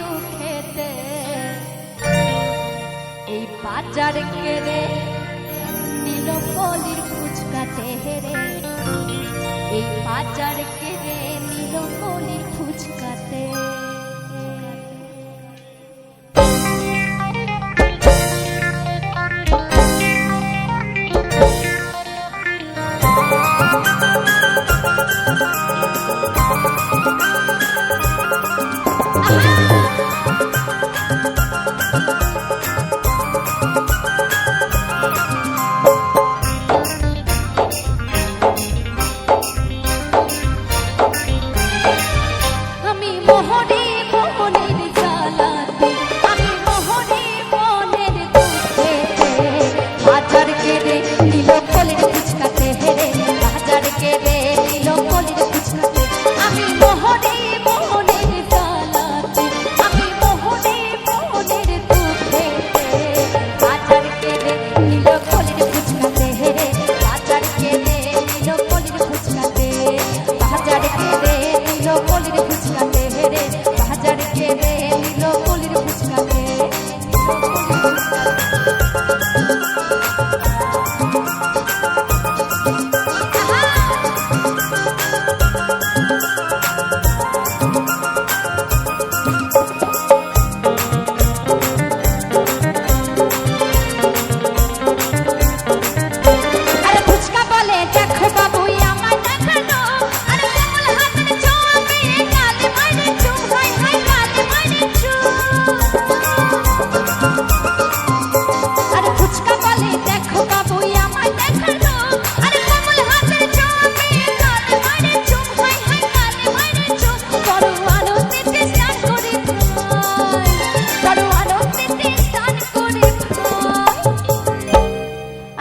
দুঃখেতে। এই বাজার কেড়ে নিল কলির ফুচকাতে এই বাজার কেড়ে নিল বাজার কেড়ে নিল কলের ফুচকাতে হেরে, বাজার কেড়ে নিল কলের ফুচকাতে। আমি মোহরে মোহনের জ্বালাতে আমি মোহরে মনের দুঃখে বাজার কেড়ে নিল কলের ফুচকাতে হেরে, বাজার কেড়ে নিল কলের ফুচকাতে।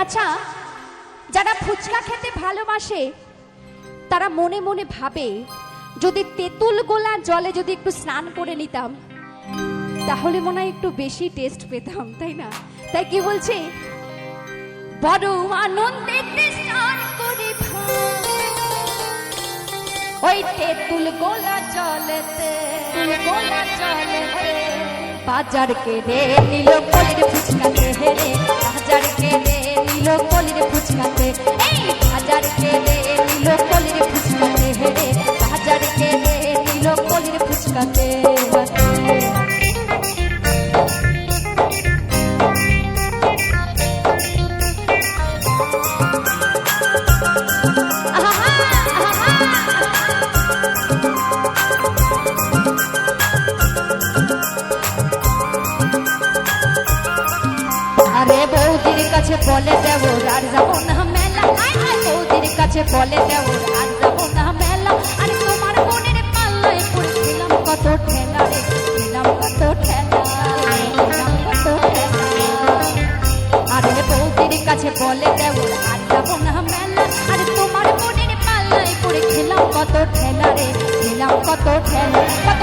আচ্ছা যারা ফুচকা খেতে ভালোবাসে, তারা মনে মনে ভাবে, যদি তেঁতুল গোলা জলে যদি একটু স্নান করে নিতাম, তাহলে মনে হয় একটু বেশি টেস্ট পেতাম, তাই না? তাই কি বলছে? বড় আনন্দে স্নান করে ওই তেঁতুল গোলা জলেতে গোলা জলেতে বাজার কেড়ে নিল কলির ফুচকাতে ফুচকাতে এই বাজার কেড়ে নিল কলির ফুচকাতে। আরে বৌদির কাছে বলে দেব আর যাব না হেসে বলে দেওর আর না মেলা। আর তোমার বোনের পাল্লায় পড়েছিলাম কত ঠেলা রে, ছিলাম কত ঠেলা। কত ঠেলা আর বৌদির কাছে বলে আর যাব না মেলা। আর তোমার বোনের পাল্লায় পড়েছিলাম কত ঠেলা রে খেলাম কত ঠেলা। কত